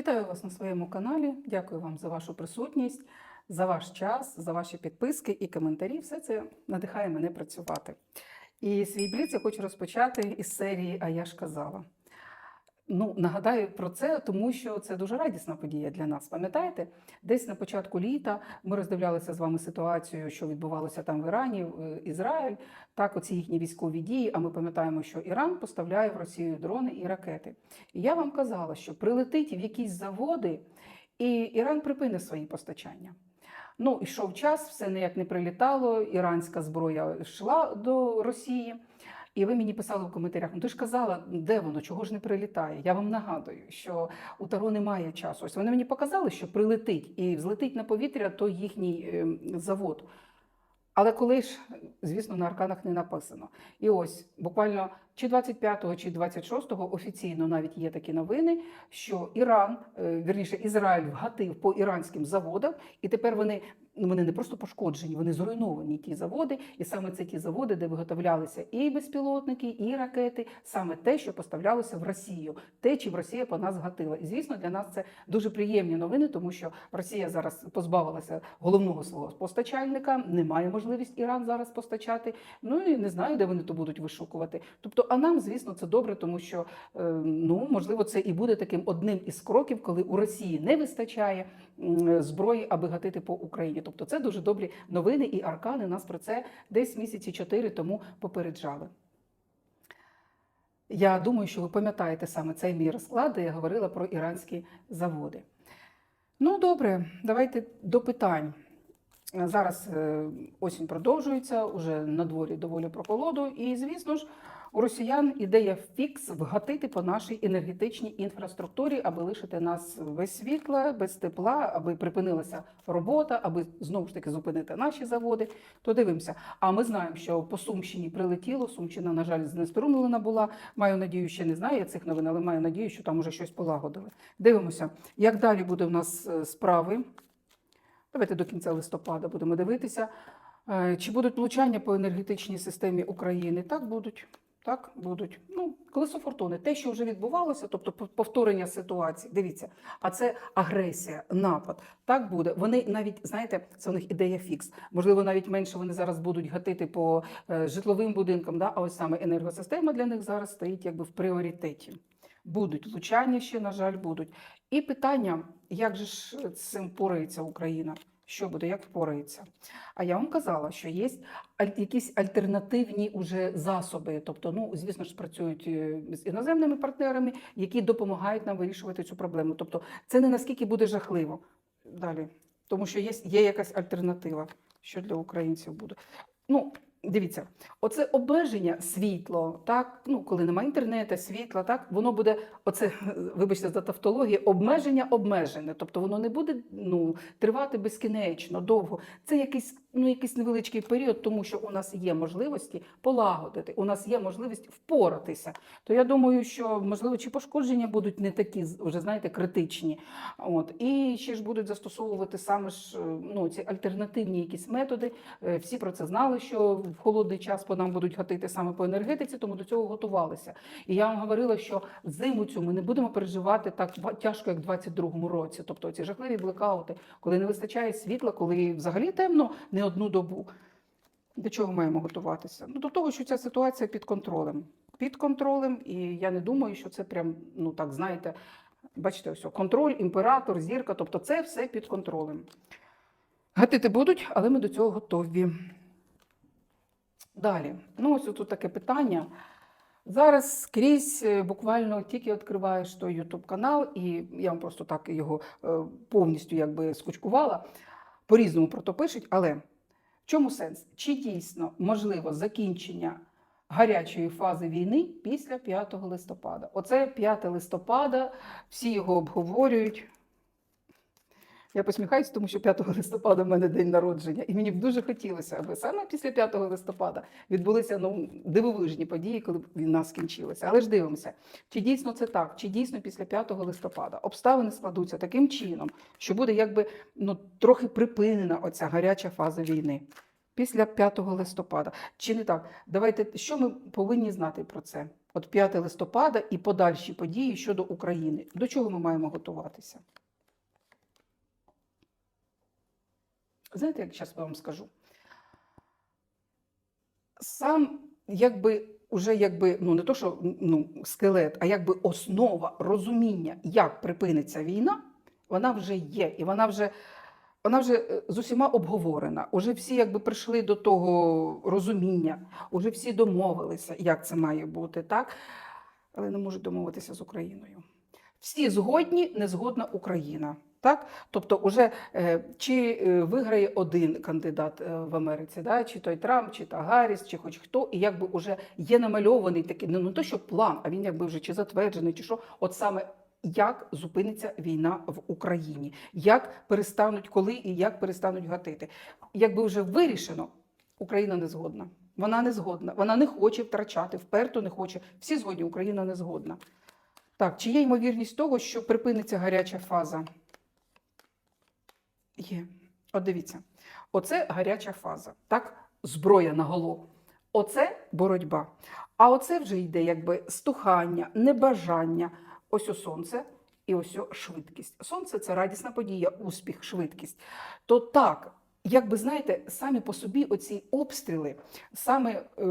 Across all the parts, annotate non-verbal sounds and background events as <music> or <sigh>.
Вітаю вас на своєму каналі. Дякую вам за вашу присутність, за ваш час, за ваші підписки і коментарі. Все це надихає мене працювати. І свій бліц я хочу розпочати із серії А я ж казала. Ну, нагадаю про це, тому що це дуже радісна подія для нас. Пам'ятаєте, десь на початку літа ми роздивлялися з вами ситуацію, що відбувалося там в Ірані, в Ізраїль, так, оці їхні військові дії. А ми пам'ятаємо, що Іран поставляє в Росію дрони і ракети. І я вам казала, що прилетить в якісь заводи, і Іран припинить свої постачання. Ну, йшов час, все ніяк не прилітало, іранська зброя йшла до Росії. І ви мені писали в коментарях: ну ти ж казала, де воно, чого ж не прилітає? Я вам нагадую, що у Таро немає часу. Ось вони мені показали, що прилетить і взлетить на повітря той їхній ем, завод. Але коли ж, звісно, на арканах не написано. І ось буквально чи 25-го, чи 26-го офіційно навіть є такі новини, що Іран, е, вірніше, Ізраїль вгатив по іранським заводам, і тепер вони. Ну, вони не просто пошкоджені, вони зруйновані ті заводи, і саме це ті заводи, де виготовлялися і безпілотники, і ракети, саме те, що поставлялося в Росію, те, чим Росія по нас гатила. І звісно, для нас це дуже приємні новини, тому що Росія зараз позбавилася головного свого постачальника, немає можливість Іран зараз постачати. Ну і не знаю, де вони то будуть вишукувати. Тобто, а нам, звісно, це добре, тому що е, ну можливо це і буде таким одним із кроків, коли у Росії не вистачає зброї, аби гатити по Україні. Тобто, це дуже добрі новини, і аркани нас про це десь місяці чотири тому попереджали. Я думаю, що ви пам'ятаєте саме цей мій розклад, де я говорила про іранські заводи. Ну, добре, давайте до питань. Зараз е, осінь продовжується, уже на дворі доволі прохолоду, і, звісно ж, у росіян ідея фікс вгатити по нашій енергетичній інфраструктурі, аби лишити нас без світла, без тепла, аби припинилася робота, аби знову ж таки зупинити наші заводи. То дивимося. А ми знаємо, що по Сумщині прилетіло. Сумщина, на жаль, знеструмлена була. Маю надію, ще не знаю я цих новин, але маю надію, що там уже щось полагодили. Дивимося, як далі буде у нас е, справи. Давайте до кінця листопада будемо дивитися. Е, Чи будуть влучання по енергетичній системі України? Так будуть. Так, будуть. Ну, колесо фортуни, те, що вже відбувалося, тобто пов- повторення ситуації. Дивіться, а це агресія, напад. Так буде. Вони навіть, знаєте, це у них ідея фікс. Можливо, навіть менше вони зараз будуть гатити по е, житловим будинкам, да? а ось саме енергосистема для них зараз стоїть якби в пріоритеті. Будуть влучання ще, на жаль, будуть. І питання, як же ж з цим порається Україна? Що буде, як впорається? А я вам казала, що є якісь альтернативні уже засоби. Тобто, ну звісно ж, працюють е, з іноземними партнерами, які допомагають нам вирішувати цю проблему. Тобто, це не наскільки буде жахливо далі, тому що є, є якась альтернатива, що для українців буде. Ну, дивіться, оце обмеження світло, так ну коли немає інтернету, світла, так воно буде оце, <laughs> вибачте за тавтологію, обмеження обмежене. Тобто воно не буде ну тривати безкінечно, довго. Це якийсь ну якийсь невеличкий період, тому що у нас є можливості полагодити, у нас є можливість впоратися. То я думаю, що можливо чи пошкодження будуть не такі вже знаєте критичні. От і ще ж будуть застосовувати саме ж е, ну ці альтернативні якісь методи. Е, Всі про це знали, що в холодний час по нам будуть гатити саме по енергетиці, тому до цього готувалися. І я вам говорила, що зиму цю ми не будемо переживати так тяжко, як в 22-му році. Тобто ці жахливі блекаути, коли не вистачає світла, коли взагалі темно одну добу. До чого маємо готуватися? Ну, до того, що ця ситуація під контролем. Під контролем, і я не думаю, що це прям, ну так, знаєте, бачите, ось контроль, імператор, зірка, тобто це все під контролем. Гатити будуть, але ми до цього готові. Далі, ну ось тут таке питання. Зараз скрізь е, буквально тільки відкриваєш той YouTube канал, і я вам просто так його е, повністю якби скучкувала. По-різному про то пишуть, але в чому сенс? Чи дійсно можливо закінчення гарячої фази війни після 5 листопада? Оце 5 листопада, всі його обговорюють. Я посміхаюся, тому що 5 листопада в мене день народження, і мені б дуже хотілося, аби саме після 5 листопада відбулися ну, дивовижні події, коли б війна скінчилася. Але ж дивимося, чи дійсно це так, чи дійсно після 5 листопада обставини складуться таким чином, що буде якби ну, трохи припинена оця гаряча фаза війни. Після 5 листопада. Чи не так? Давайте, що ми повинні знати про це? От 5 листопада і подальші події щодо України. До чого ми маємо готуватися? Знаєте, як зараз вам скажу? Сам, якби, уже якби, ну не то, що ну, скелет, а якби основа розуміння, як припиниться війна, вона вже є, і вона вже, вона вже е, з усіма обговорена. Уже всі якби прийшли до того розуміння, уже всі домовилися, як це має бути, так? Але не можуть домовитися з Україною. Всі згодні, не згодна Україна. Так? Тобто, уже е, чи е, виграє один кандидат е, в Америці, да? чи той Трамп, чи та Гарріс, чи хоч хто, і якби вже є намальований такий, ну не то, що план, а він якби вже чи затверджений, чи що, от саме як зупиниться війна в Україні, як перестануть коли і як перестануть гатити. Якби вже вирішено, Україна не згодна. Вона не згодна, вона не хоче втрачати, вперто не хоче. Всі згодні, Україна не згодна. Так, чи є ймовірність того, що припиниться гаряча фаза? Є. От дивіться, оце гаряча фаза, так? Зброя на голову. Оце боротьба. А оце вже йде якби стухання, небажання. Ось у сонце і ось у швидкість. Сонце це радісна подія, успіх, швидкість. То так, якби знаєте, самі по собі оці обстріли, саме е,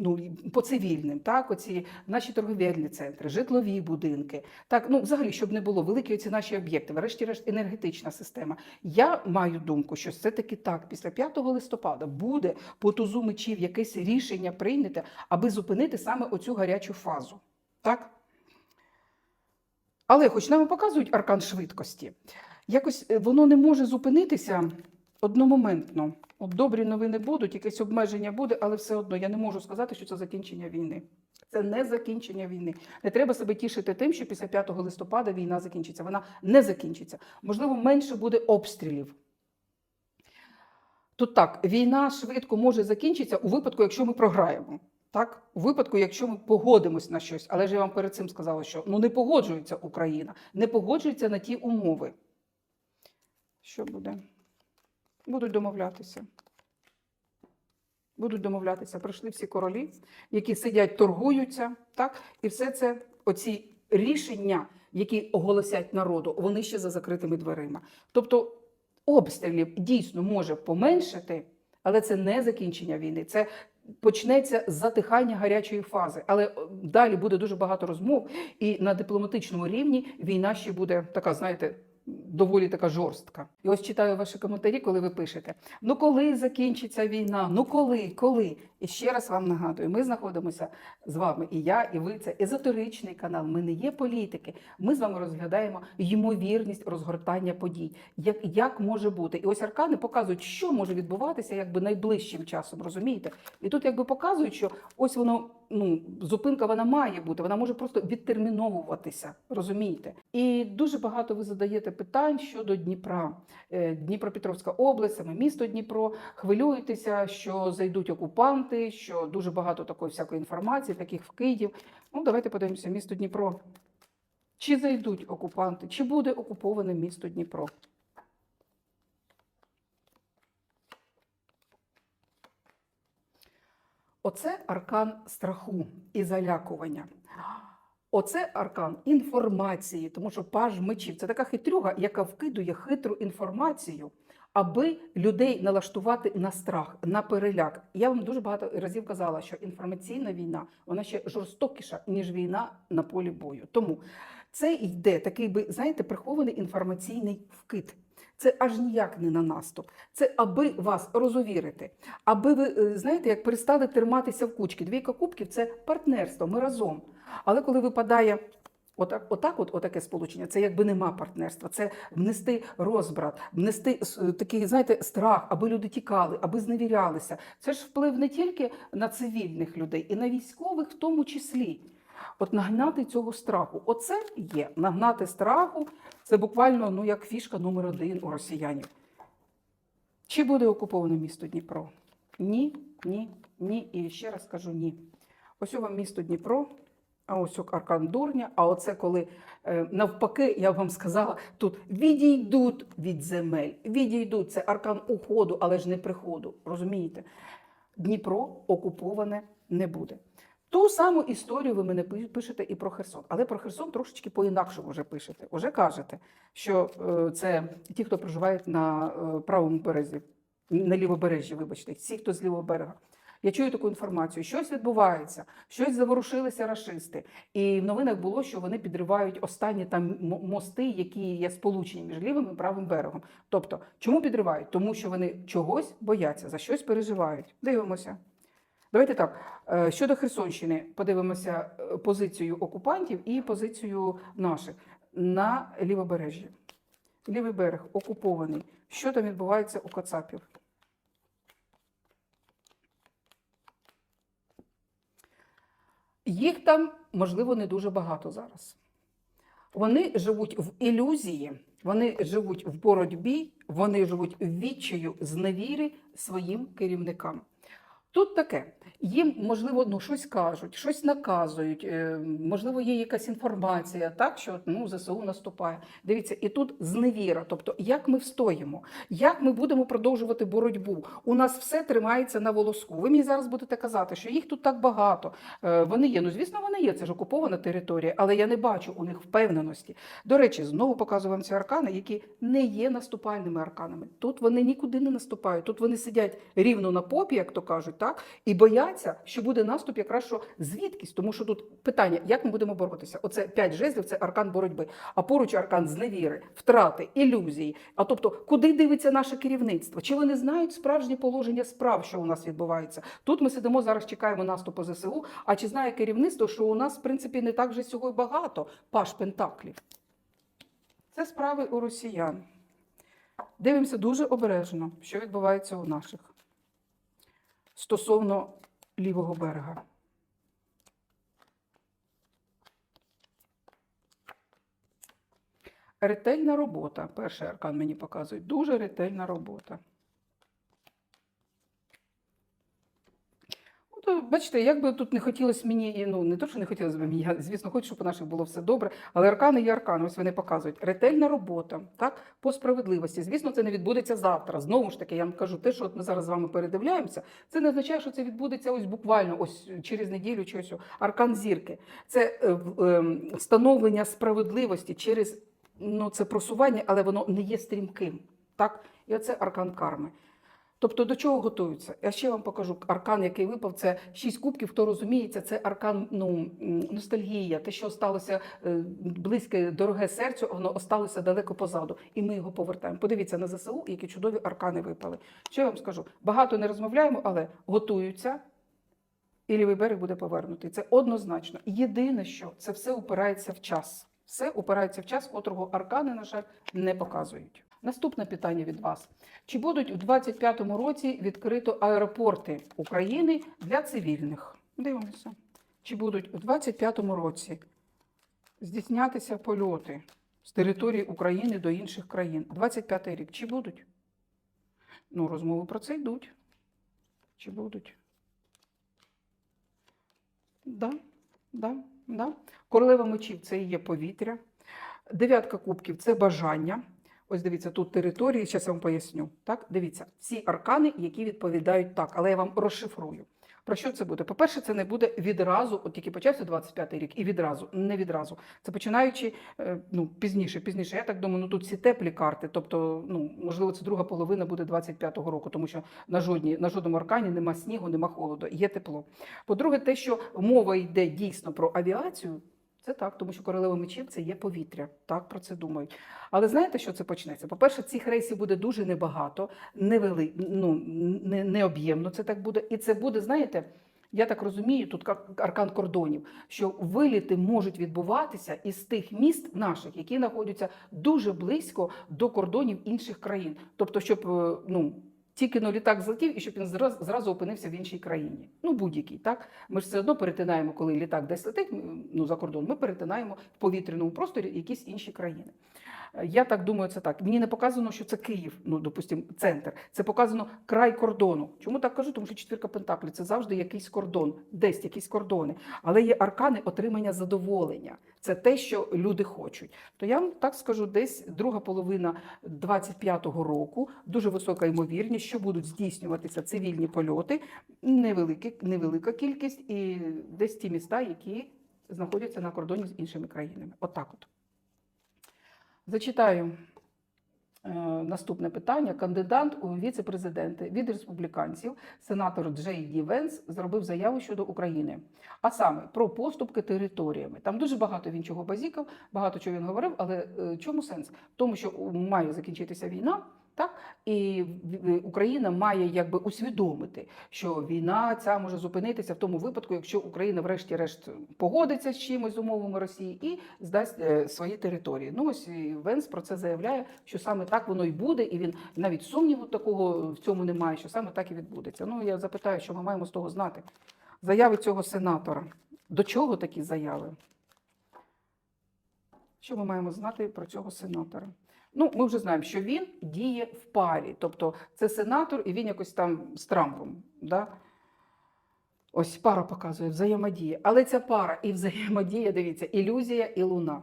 ну, по цивільним, так, оці наші торговельні центри, житлові будинки, так, ну взагалі, щоб не було великі оці наші об'єкти, врешті-решт енергетична система. Я маю думку, що все таки так, після 5 листопада буде по тузу мечів якесь рішення прийняте, аби зупинити саме оцю гарячу фазу. Так? Але, хоч нам показують аркан швидкості, якось е, воно не може зупинитися одномоментно. От добрі новини будуть, якесь обмеження буде, але все одно я не можу сказати, що це закінчення війни. Це не закінчення війни. Не треба себе тішити тим, що після 5 листопада війна закінчиться. Вона не закінчиться. Можливо, менше буде обстрілів. Тут так, війна швидко може закінчитися у випадку, якщо ми програємо. Так, у випадку, якщо ми погодимось на щось, але ж я вам перед цим сказала, що ну не погоджується Україна, не погоджується на ті умови. Що буде? Будуть домовлятися. Будуть домовлятися. Прийшли всі королі, які сидять, торгуються, так? І все це, оці рішення, які оголосять народу, вони ще за закритими дверима. Тобто обстрілів дійсно може поменшити, але це не закінчення війни. Це почнеться затихання гарячої фази. Але е, далі буде дуже багато розмов, і на дипломатичному рівні війна ще буде така, знаєте. Доволі така жорстка. І ось читаю ваші коментарі, коли ви пишете: ну коли закінчиться війна? Ну коли, коли? І ще раз вам нагадую, ми знаходимося з вами, і я, і ви. Це езотеричний канал. Ми не є політики. Ми з вами розглядаємо ймовірність розгортання подій. Як, як може бути? І ось аркани показують, що може відбуватися якби найближчим часом, розумієте? І тут якби показують, що ось воно. Ну, зупинка вона має бути, вона може просто відтерміновуватися, розумієте? І дуже багато ви задаєте питань щодо Дніпра, Е, Дніпропетровська область, саме місто Дніпро. Хвилюєтеся, що зайдуть окупанти, що дуже багато такої всякої інформації, таких в Київ. Ну, давайте подивимося, місто Дніпро. Чи зайдуть окупанти, чи буде окуповане місто Дніпро? Оце аркан страху і залякування. Оце аркан інформації, тому що паж мечів це така хитрюга, яка вкидує хитру інформацію, аби людей налаштувати на страх, на переляк. Я вам дуже багато разів казала, що інформаційна війна вона ще жорстокіша, ніж війна на полі бою. Тому це йде такий би, знаєте, прихований інформаційний вкид. Це аж ніяк не на наступ. Це аби вас розувірити, аби ви е, знаєте, як перестали триматися в кучки. Двійка кубків це партнерство. Ми разом. Але коли випадає отак, отак, от отаке сполучення, це якби нема партнерства. Це внести розбрат, внести такий, знаєте, страх, аби люди тікали, аби зневірялися. Це ж вплив не тільки на цивільних людей, і на військових в тому числі. От нагнати цього страху. Оце є. Нагнати страху це буквально ну, як фішка номер один у росіянів. Чи буде окуповане місто Дніпро? Ні, ні, ні. І ще раз кажу ні. Ось у вам місто Дніпро. А ось аркан дурня. А оце коли е, навпаки, я вам сказала, тут відійдуть від земель. Відійдуть. Це аркан уходу, але ж не приходу. Розумієте? Дніпро окуповане не буде. Ту саму історію ви мене пишете і про Херсон, але про Херсон трошечки по-інакшому вже пишете. Уже кажете, що е, це ті, хто проживають на е, правому березі, на лівобережжі, вибачте, всі, хто з лівого берега. Я чую таку інформацію, щось відбувається, щось заворушилися рашисти. І в новинах було, що вони підривають останні там мости, які є сполучені між лівим і правим берегом. Тобто, чому підривають? Тому що вони чогось бояться, за щось переживають. Дивимося. Давайте так. е, Щодо Херсонщини, подивимося е, позицію окупантів і позицію наших на лівобережжі. Лівий берег окупований. Що там відбувається у Кацапів? Їх там, можливо, не дуже багато зараз. Вони живуть в ілюзії, вони живуть в боротьбі, вони живуть в відчаю зневіри своїм керівникам. Тут таке, їм, можливо, ну, щось кажуть, щось наказують, е, можливо, є якась інформація, так, що ну, ЗСУ наступає. Дивіться, і тут зневіра. Тобто, як ми встоїмо, як ми будемо продовжувати боротьбу. У нас все тримається на волоску. Ви мені зараз будете казати, що їх тут так багато. Е, Вони є. Ну, звісно, вони є. Це ж окупована територія, але я не бачу у них впевненості. До речі, знову показую вам ці аркани, які не є наступальними арканами. Тут вони нікуди не наступають. Тут вони сидять рівно на попі, як то кажуть, так і бояться, що буде наступ якраз що звідкись, тому що тут питання, як ми будемо боротися. Оце п'ять жезлів, це аркан боротьби. А поруч аркан зневіри, втрати, ілюзії. А тобто, куди дивиться наше керівництво? Чи вони знають справжнє положення справ, що у нас відбувається? Тут ми сидимо зараз, чекаємо наступу ЗСУ. А чи знає керівництво, що у нас в принципі не так вже цього багато паш пентаклів? Це справи у росіян. Дивимося дуже обережно, що відбувається у наших стосовно лівого берега. Ретельна робота. Перший аркан мені показує. Дуже ретельна робота. От, бачите, як би тут не хотілося мені, ну не то, що не хотілося б мені, я, звісно, хочу, щоб у наших було все добре, але аркани є аркани, ось вони показують. Ретельна робота, так, по справедливості. Звісно, це не відбудеться завтра. Знову ж таки, я вам кажу, те, що от ми зараз з вами передивляємося, це не означає, що це відбудеться ось буквально ось через неділю чи ось. Аркан зірки. Це е, ем, встановлення справедливості через ну, це просування, але воно не є стрімким. Так? І оце аркан карми. Тобто до чого готуються? Я ще вам покажу аркан, який випав. Це шість кубків. Хто розуміється, це аркан ну, ностальгія, те, що сталося е, близьке, дороге серцю, воно осталося далеко позаду, і ми його повертаємо. Подивіться на ЗСУ, які чудові аркани випали. Що я вам скажу? Багато не розмовляємо, але готуються. І лівий берег буде повернутий. Це однозначно. Єдине, що це все упирається в час. Все упирається в час, котрого аркани, на жаль, не показують. Наступне питання від вас: чи будуть у 2025 році відкрито аеропорти України для цивільних? Дивимося. Чи будуть у 2025 році здійснятися польоти з території України до інших країн? 25 рік. Чи будуть? Ну, розмови про це йдуть. Чи будуть? Да, да, да. Королева мечів це є повітря. Дев'ятка кубків це бажання. Ось дивіться, тут території, зараз я вам поясню. Так, дивіться, всі аркани, які відповідають так, але я вам розшифрую. Про що це буде? По-перше, це не буде відразу, от тільки почався 25-й рік, і відразу, не відразу. Це починаючи е, ну, пізніше, пізніше. Я так думаю, ну тут всі теплі карти. Тобто, ну можливо, це друга половина буде 25-го року, тому що на жодній на жодному аркані нема снігу, нема холоду, є тепло. По-друге, те, що мова йде дійсно про авіацію. Це так, тому що королева мечів це є повітря. Так про це думають. Але знаєте, що це почнеться? По-перше, цих рейсів буде дуже небагато, невели, ну, не, не об'ємно це так буде. І це буде, знаєте, я так розумію, тут аркан кордонів, що виліти можуть відбуватися із тих міст наших, які знаходяться дуже близько до кордонів інших країн. Тобто, щоб е, ну. Тільки но літак злетів, і щоб він зразу, зразу опинився в іншій країні. Ну, будь-який, так? Ми ж все одно перетинаємо, коли літак десь летить, ну, за кордон, ми перетинаємо в повітряному просторі якісь інші країни. Е, Я так думаю, це так. Мені не показано, що це Київ, ну допустимо, центр. Це показано край кордону. Чому так кажу? Тому що четвірка Пентаклів це завжди якийсь кордон, десь якісь кордони. Але є аркани отримання задоволення. Це те, що люди хочуть. То я вам так скажу, десь друга половина 25-го року дуже висока ймовірність, що будуть здійснюватися цивільні польоти, невелика, невелика кількість, і десь ті міста, які знаходяться на кордоні з іншими країнами. Отак от. Зачитаю е, наступне питання. Кандидат у віце-президенти від республіканців, сенатор Джей Ді Венс, зробив заяву щодо України, а саме про поступки територіями. Там дуже багато він чого базікав, багато чого він говорив, але е, чому сенс? Тому, що має закінчитися війна. Так і Україна має якби усвідомити, що війна ця може зупинитися в тому випадку, якщо Україна, врешті-решт, погодиться з чимось з умовами Росії і здасть е, свої території. Ну ось Венс про це заявляє, що саме так воно й буде, і він навіть сумніву такого в цьому немає, що саме так і відбудеться. Ну я запитаю, що ми маємо з того знати. Заяви цього сенатора. До чого такі заяви? Що ми маємо знати про цього сенатора? Ну, ми вже знаємо, що він діє в парі. Тобто це сенатор, і він якось там з Трампом. Да? Ось пара показує взаємодія. Але ця пара і взаємодія, дивіться, ілюзія і луна.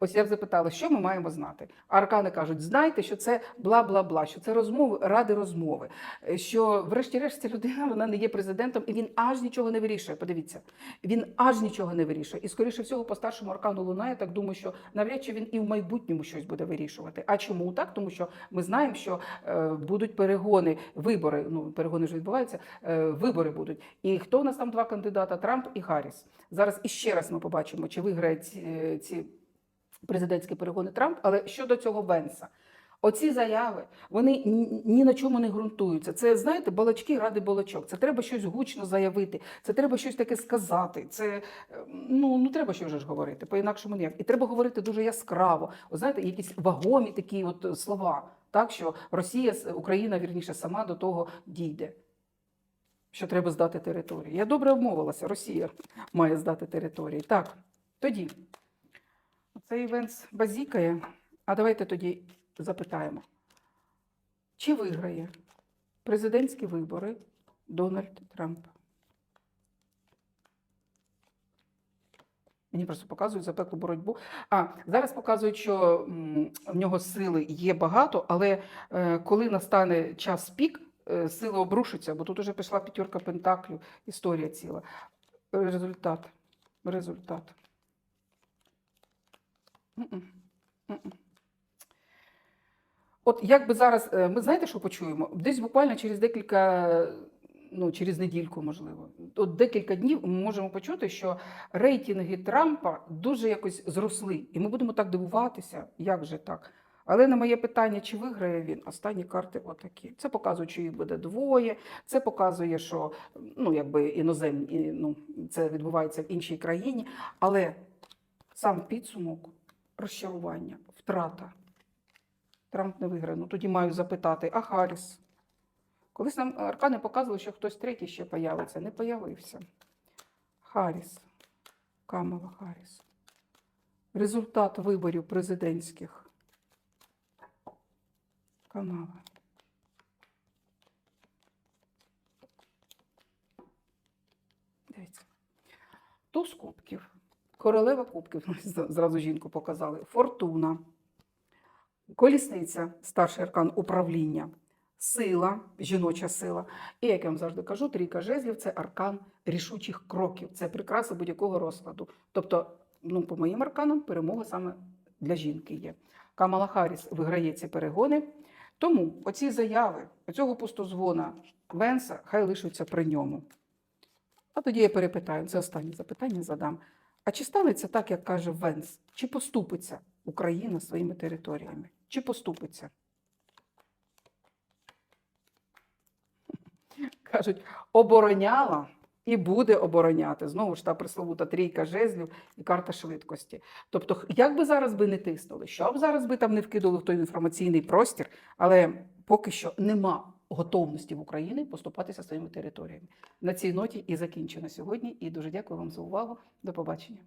Ось я б запитала, що ми маємо знати? Аркани кажуть, знайте, що це бла-бла-бла, що це розмови ради розмови. е, Що, врешті-решт, ця людина вона не є президентом, і він аж нічого не вирішує. Подивіться, він аж нічого не вирішує. І, скоріше всього, по старшому аркану Луна, я так думаю, що навряд чи він і в майбутньому щось буде вирішувати. А чому так? Тому що ми знаємо, що е, будуть перегони, вибори. Ну, перегони ж відбуваються, е, вибори будуть. І хто у нас там два кандидата? Трамп і Харріс. Зараз іще раз ми побачимо, чи виграє ці, ці президентські перегони Трамп. Але щодо цього Венса. Оці заяви вони ні- на чому не ґрунтуються. Це знаєте, балачки ради балачок. Це треба щось гучно заявити, це треба щось таке сказати. Це е, ну, ну треба що вже ж говорити, по-інакшому ніяк. І треба говорити дуже яскраво. От знаєте, якісь вагомі такі от слова, так що Росія, Україна вірніше сама до того дійде. Що треба здати територію. Я добре обмовилася. Росія має здати території. Так, тоді цей Венс базікає. А давайте тоді запитаємо, чи виграє президентські вибори Дональд Трамп? Мені просто показують запеклу боротьбу. А зараз показують, що в нього сили є багато, але е, коли настане час пік, е, сили обрушаться, бо тут уже пішла п'ятерка пентаклів, історія ціла. Результат. Результат. От як би зараз, е, ми знаєте, що почуємо? Десь буквально через декілька, ну через недільку, можливо, от декілька днів ми можемо почути, що рейтинги Трампа дуже якось зросли, і ми будемо так дивуватися, як же так. Але на моє питання, чи виграє він, останні карти отакі. Це показує, що їх буде двоє. Це показує, що ну якби іноземні, ну це відбувається в іншій країні. Але сам підсумок розчарування, втрата. Трамп не виграє. Ну тоді маю запитати, а Харріс? Колись нам аркани показували, що хтось третій ще появиться. Не появився. Харріс. Камала Харріс. Результат виборів президентських. Камала. Дивіться. Туз кубків. Королева кубків. Зразу жінку показали. Фортуна. Колісниця, старший аркан управління, сила, жіноча сила. І як я вам завжди кажу, трійка жезлів це аркан рішучих кроків, це прикраса будь-якого розкладу. Тобто, ну, по моїм арканам, перемога саме для жінки є. Камала Харріс виграє ці перегони. Тому оці заяви, оцього пустозвона Венса, хай лишаться при ньому. А тоді я перепитаю, це останнє запитання задам. А чи станеться так, як каже Венс? Чи поступиться Україна своїми територіями? Чи поступиться? <laughs> Кажуть, обороняла і буде обороняти. Знову ж та пресловута трійка жезлів і карта швидкості. Тобто, як би зараз би не тиснули, що б зараз би там не вкидали в той інформаційний простір, але поки що нема готовності в Україні поступатися своїми територіями. На цій ноті і закінчено сьогодні. І дуже дякую вам за увагу. До побачення.